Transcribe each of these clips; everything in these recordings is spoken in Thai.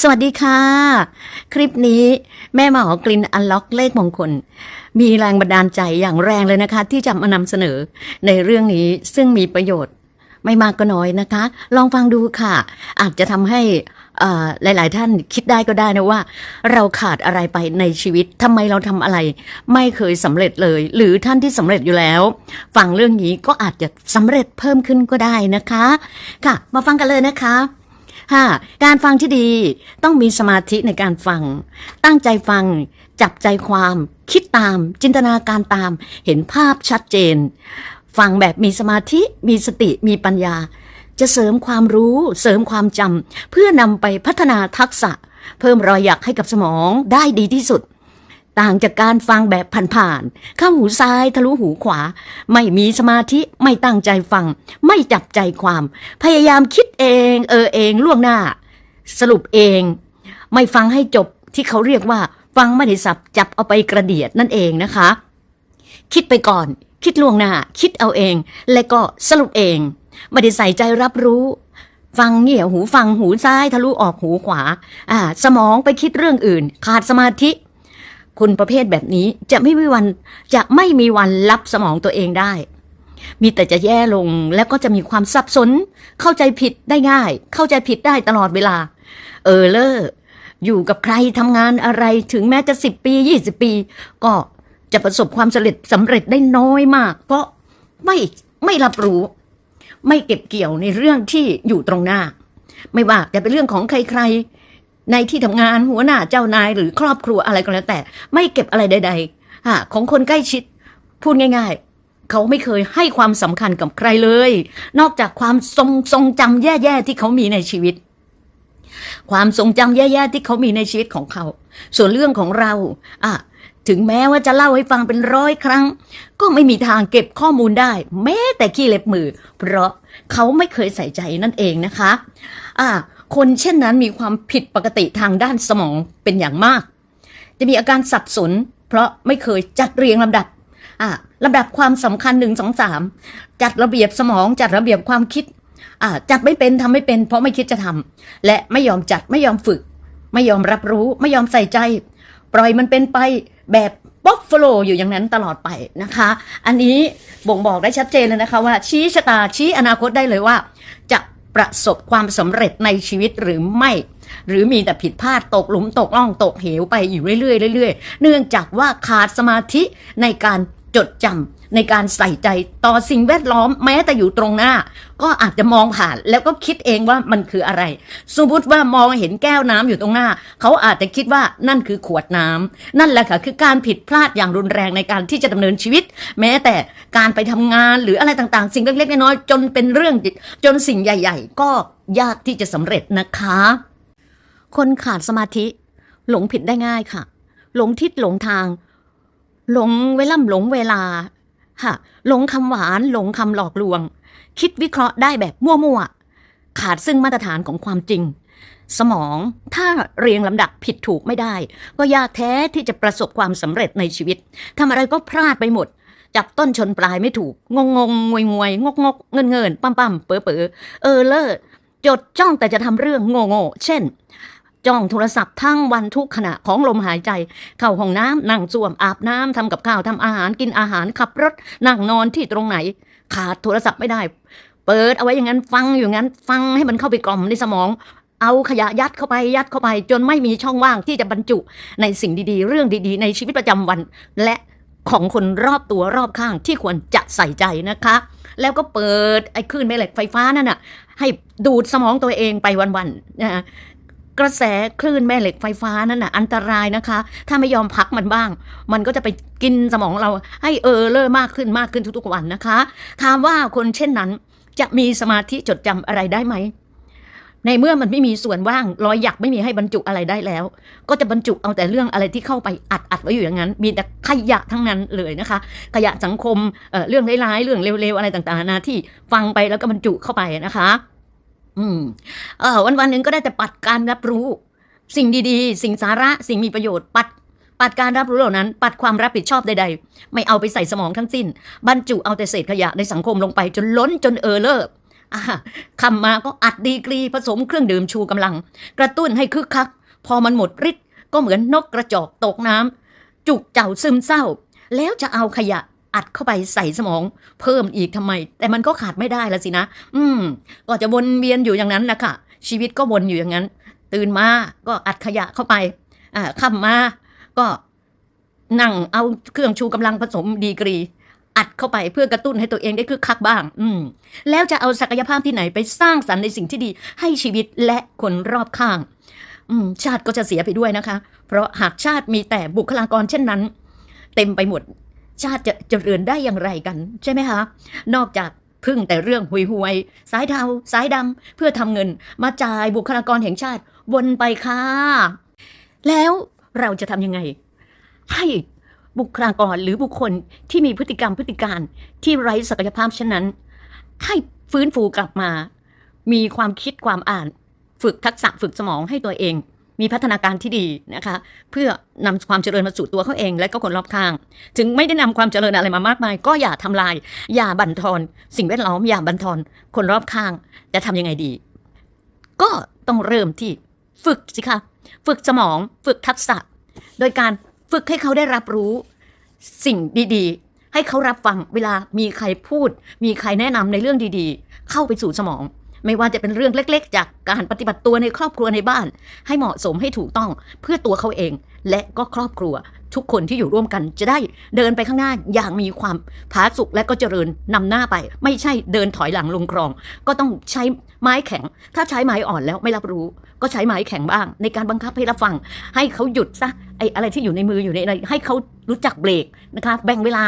สวัสดีค่ะ คลิปนี้แม่หมอกลินอันล็อกเลขมงคล มีแรงบันดาลใจอย่างแรงเลยนะคะ ที่จะมานำเสนอในเรื่องนี้ซึ่งมีประโยชน์ไม่มากก็น้อยนะคะ ลองฟังดูค่ะ อาจจะทำให้อ่าหลาย ๆ ท่านคิดได้ก็ได้นะว่า เราขาดอะไรไปในชีวิตทำไมเราทำอะไร ไม่เคยสำเร็จเลย หรือท่านที่สำเร็จอยู่แล้ว ฟังเรื่องนี้ก็อาจจะสำเร็จเพิ่มขึ้นก็ได้นะคะ ค่ะ มาฟังกันเลยนะคะ ค่ะการฟังที่ดีต้องมีสมาธิในการฟัง ตั้งใจฟัง จับใจความ คิดตาม จินตนาการตาม เห็นภาพชัดเจน ฟังแบบมีสมาธิ มีสติ มีปัญญา จะเสริมความรู้ เสริมความจำเพื่อนำไปพัฒนาทักษะ เพิ่มรอยหยักให้กับสมองได้ดีที่สุด ต่างจากการฟังแบบผ่านๆเข้าหูซ้ายทะลุหูขวา ไม่มีสมาธิไม่ตั้งใจฟัง ไม่จับใจความ พยายามคิดเอง เออเองล่วงหน้า สรุปเอง ไม่ฟังให้จบที่เขาเรียกว่า ฟังไม่ได้สับจับเอาไปกระเดียดนั่นเองนะคะ คิดไปก่อน คิดล่วงหน้า คิดเอาเอง และก็สรุปเอง ไม่ได้ใส่ใจรับรู้ฟังเงี่ยหูฟังหูซ้ายทะลุออกหูขวา อ่า สมองไปคิดเรื่องอื่น ขาดสมาธิ คุณประเภทแบบนี้จะไม่มีวันจะไม่มีวันรับสมองตัวเองได้ มีแต่จะแย่ลงแล้วก็จะมีความสับสน เข้าใจผิดได้ง่าย เข้าใจผิดได้ตลอดเวลา เออเลออยู่กับใครทำงานอะไรถึงแม้จะสิบปียี่สิบปี ก็จะประสบความสำเร็จสำเร็จได้น้อยมาก เพราะไม่ไม่รับรู้ ไม่เก็บเกี่ยวในเรื่องที่อยู่ตรงหน้า ไม่ว่าจะเป็นเรื่องของใครๆ ในที่ทำงานหัวหน้าเจ้านายหรือครอบครัวอะไรก็แล้วแต่ ไม่เก็บอะไรใดๆของคนใกล้ชิด พูดง่ายๆ เขาไม่เคยให้ความสำคัญกับใครเลย นอกจากความทรงทรงจำแย่ๆที่เขามีในชีวิต ความทรงจำแย่ๆที่เขามีในชีวิตของเขา ส่วนเรื่องของเราอะถึงแม้ว่าจะเล่าให้ฟังเป็นร้อยครั้ง ก็ไม่มีทางเก็บข้อมูลได้ แม้แต่ขี้เล็บมือ เพราะเขาไม่เคยใส่ใจนั่นเองนะคะ อ่า คนเช่นนั้นมีความผิดปกติทางด้านสมองเป็นอย่างมาก จะมีอาการสับสน เพราะไม่เคยจัดเรียงลำดับอ่าลำดับความสำคัญหนึ่งสองสามจัดระเบียบสมองจัดระเบียบความคิดอ่าจัดไม่เป็นทำไม่เป็น เพราะไม่คิดจะทำและไม่ยอมจัดไม่ยอมฝึก ไม่ยอมรับรู้ไม่ยอมใส่ใจ ปล่อยมันเป็นไปแบบบ๊อบฟโลอยู่อย่างนั้นตลอดไปนะคะ อันนี้บ่งบอกได้ชัดเจนเลยนะคะว่าชี้ชะตาชี้อนาคตได้เลยว่า จะ ประสบความสำเร็จในชีวิตหรือไม่ หรือมีแต่ผิดพลาดตกหลุมตกล่องตกเหวไปอยู่เรื่อยๆเรื่อยๆ เนื่องจากว่าขาดสมาธิในการจดจำ ในการใส่ใจต่อสิ่งแวดล้อมแม้แต่อยู่ตรงหน้า ก็อาจจะมองผ่านแล้วก็คิดเองว่ามันคืออะไร สมมติว่ามองเห็นแก้วน้ำอยู่ตรงหน้า เขาอาจจะคิดว่านั่นคือขวดน้ำนั่นแหละค่ะคือการผิดพลาดอย่างรุนแรงในการที่จะดำเนินชีวิต แม้แต่การไปทำงานหรืออะไรต่างๆ สิ่งเล็กๆน้อยๆจนเป็นเรื่องจนสิ่งใหญ่ ๆ ก็ยากที่จะสำเร็จนะคะ คนขาดสมาธิ หลงผิดได้ง่ายค่ะ หลงทิศหลงทาง หลงเวล่ำหลงเวลา ค่ะ หลงคำหวาน หลงคำหลอกลวง คิดวิเคราะห์ได้แบบมั่วๆ ขาดซึ่งมาตรฐานของความจริง สมองถ้าเรียงลำดับผิดถูกไม่ได้ ก็ยากแท้ที่จะประสบความสำเร็จในชีวิตทำอะไรก็พลาดไปหมด จับต้นชนปลายไม่ถูก งงงงวยงวยงกงกเงินเงินปั๊มปั๊มเป๋อเป๋อเออเลิศจดจ้องแต่จะทำเรื่องโง่โง่เช่น จ้องโทรศัพท์ทั้งวันทุกขณะของลมหายใจ เข้าห้องน้ำนั่งส้วมอาบน้ำทำกับข้าวทำอาหารกินอาหารขับรถ นั่งนอนที่ตรงไหน ขาดโทรศัพท์ไม่ได้ เปิดเอาไว้อย่างนั้นฟังอยู่งั้น ฟังให้มันเข้าไปกล่อมในสมอง เอาขยะยัดเข้าไปยัดเข้าไป จนไม่มีช่องว่างที่จะบรรจุในสิ่งดีๆ เรื่องดีๆ ในชีวิตประจำวัน และของคนรอบตัวรอบข้างที่ควรจะใส่ใจนะคะ แล้วก็เปิดไอ้คลื่นแม่เหล็กไฟฟ้านั่นน่ะให้ดูดสมองตัวเองไปวันๆนะ กระแสคลื่นแม่เหล็กไฟฟ้านั่นน่ะอันตรายนะคะ ถ้าไม่ยอมพักมันบ้าง มันก็จะไปกินสมองเราให้เออเลอมากขึ้นมากขึ้นทุกๆวันนะคะ ถามว่าคนเช่นนั้นจะมีสมาธิจดจำอะไรได้ไหม ในเมื่อมันไม่มีส่วนว่างรอยหยักไม่มีให้บรรจุอะไรได้แล้ว ก็จะบรรจุเอาแต่เรื่องอะไรที่เข้าไปอัดอัดไว้อยู่อย่างนั้น มีแต่ขยะทั้งนั้นเลยนะคะ ขยะสังคมเอ่อเรื่องร้ายๆเรื่องเร็วๆอะไรต่างๆนานาที่ฟังไปแล้วก็บรรจุเข้าไปนะคะ อืมเออวันวันหนึ่งก็ได้แต่ปัดการรับรู้ สิ่งดีๆ สิ่งสาระสิ่งมีประโยชน์ปัด ปัดการรับรู้เหล่านั้น ปัดความรับผิดชอบใดๆ ไม่เอาไปใส่สมองทั้งสิ้น บรรจุเอาแต่เศษขยะในสังคมลงไปจนล้นจนเออเลอร์อ่าคำมาก็อัดดีกรีผสมเครื่องดื่มชูกำลัง กระตุ้นให้คึกคัก พอมันหมดฤทธิ์ก็เหมือนนกกระจอกตกน้ำจุกเจ้าซึมเศร้า แล้วจะเอาขยะ อัดเข้าไปใส่สมองเพิ่มอีกทำไม แต่มันก็ขาดไม่ได้ละสินะ อืม ก็จะวนเวียนอยู่อย่างนั้นนะคะชีวิตก็วนอยู่อย่างนั้น ตื่นมาก็อัดขยะเข้าไป อ่าค่ำมา ก็นั่งเอาเครื่องชูกำลังผสมดีกรี อัดเข้าไปเพื่อกระตุ้นให้ตัวเองได้คึกคักบ้าง อืม แล้วจะเอาศักยภาพที่ไหนไปสร้างสรรค์ในสิ่งที่ดี ให้ชีวิตและคนรอบข้าง อืม ชาติก็จะเสียไปด้วยนะคะ เพราะหากชาติมีแต่บุคลากรเช่นนั้น เต็มไปหมด ชาติจะเจริญได้อย่างไรกัน ใช่ไหมคะ นอกจากพึ่งแต่เรื่องหุยหวย สายเทาสายดำเพื่อทำเงินมาจ่ายบุคลากรแห่งชาติวนไปค่ะ แล้วเราจะทำยังไง ให้บุคลากรหรือบุคคลที่มีพฤติกรรมพฤติการที่ไร้ศักยภาพเช่นนั้น ให้ฟื้นฟูกลับมา มีความคิดความอ่าน ฝึกทักษะฝึกสมองให้ตัวเอง มีพัฒนาการที่ดีนะคะ เพื่อนำความเจริญมาสู่ตัวเขาเอง และก็คนรอบข้าง ถึงไม่ได้นำความเจริญอะไรมามากมาย ก็อย่าทำลาย อย่าบั่นทอน สิ่งแวดล้อมอย่าบั่นทอน คนรอบข้าง จะทำยังไงดี ก็ต้องเริ่มที่ฝึกสิคะฝึกสมองฝึกทักษะ โดยการฝึกให้เขาได้รับรู้สิ่งดีๆ ให้เขารับฟังเวลามีใครพูด มีใครแนะนำในเรื่องดีๆ เข้าไปสู่สมอง ไม่ว่าจะเป็นเรื่องเล็ก ๆ จากการปฏิบัติตัวในครอบครัวในบ้าน ให้เหมาะสมให้ถูกต้องเพื่อตัวเขาเอง และก็ครอบครัว ทุกคนที่อยู่ร่วมกันจะได้เดินไปข้างหน้าอย่างมีความผาสุกและก็เจริญนำหน้าไป ไม่ใช่เดินถอยหลังลงคลอง ก็ต้องใช้ไม้แข็ง ถ้าใช้ไม้อ่อนแล้วไม่รับรู้ ก็ใช้ไม้แข็งบ้าง ในการบังคับให้รับฟัง ให้เขาหยุดซะไอ้อะไรที่อยู่ในมืออยู่ในอะไรให้เขารู้จักเบรกนะคะแบ่งเวลา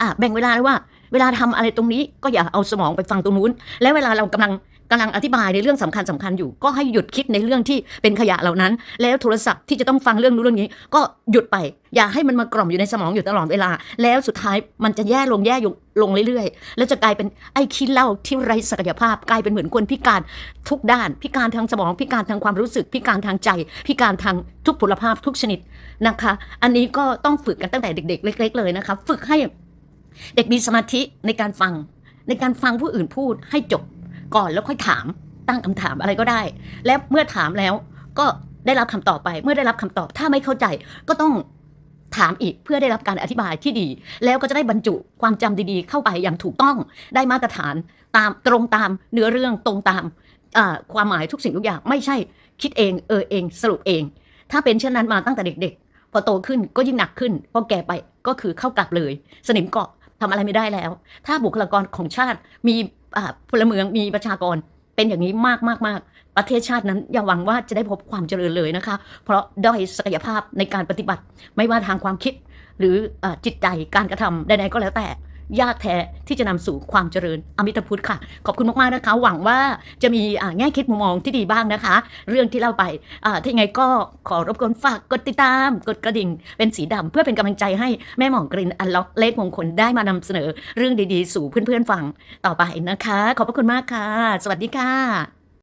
อะแบ่งเวลาเลยว่าเวลาทำอะไรตรงนี้ก็อย่าเอาสมองไปฟังตรงนู้น และเวลาเรากำลัง กำลังอธิบายในเรื่องสำคัญสำคัญอยู่ ก็ให้หยุดคิดในเรื่องที่เป็นขยะเหล่านั้น แล้วโทรศัพท์ที่จะต้องฟังเรื่องนู้นเรื่องนี้ ก็หยุดไป อย่าให้มันมากล่อมอยู่ในสมองอยู่ตลอดเวลา แล้วสุดท้ายมันจะแย่ลงแย่ลงเรื่อยๆ แล้วจะกลายเป็นไอ้ขี้เล้าที่ไร้ศักยภาพ กลายเป็นเหมือนคนพิการทุกด้าน พิการทางสมอง พิการทางความรู้สึก พิการทางใจ พิการทางทุกพลภาพทุกชนิดนะคะ อันนี้ก็ต้องฝึกกันตั้งแต่เด็ก ๆ เล็ก ๆ เลยนะคะ ฝึกให้เด็กมีสมาธิในการฟังในการฟังผู้อื่นพูดให้จบ ก่อนแล้วค่อยถามตั้งคำถามอะไรก็ได้ แล้วเมื่อถามแล้วก็ได้รับคำตอบไป เมื่อได้รับคำตอบถ้าไม่เข้าใจก็ต้องถามอีกเพื่อได้รับการอธิบายที่ดี แล้วก็จะได้บรรจุความจำดีๆ เข้าไปอย่างถูกต้องได้มาตรฐานตามตรงตามเนื้อเรื่องตรงตามความหมายทุกสิ่งทุกอย่างไม่ใช่คิดเองเออเองสรุปเอง ถ้าเป็นเช่นนั้นมาตั้งแต่เด็ก ๆ พอโตขึ้นก็ยิ่งหนักขึ้นพอแก่ไปก็คือเข้ากลับเลย สนิมเกาะทำอะไรไม่ได้แล้ว ถ้าบุคลากรของชาติมี พลเมืองมีประชากรเป็นอย่างนี้มากมากมากประเทศชาตินั้นอย่าหวังว่าจะได้พบความเจริญเลยนะคะ เพราะด้อยศักยภาพในการปฏิบัติ ไม่ว่าทางความคิด หรืออจิตใจการกระทำใดๆก็แล้วแต่ ยากแท้ที่จะนำสู่ความเจริญอมิตพุทธค่ะ ขอบคุณมากๆนะคะ หวังว่าจะมีแง่คิดมุมมองที่ดีบ้างนะคะ เรื่องที่เล่าไปอ่าถ้ายังไงก็ขอรบกวนฝากกดติดตาม กดกระดิ่ง เป็นสีดำเพื่อเป็นกำลังใจให้แม่หมองกรินอันล็อกเลขมงคลได้มานำเสนอเรื่องดีๆ สู่เพื่อนๆฟังต่อไปนะคะ ขอบพระคุณมากค่ะ สวัสดีค่ะ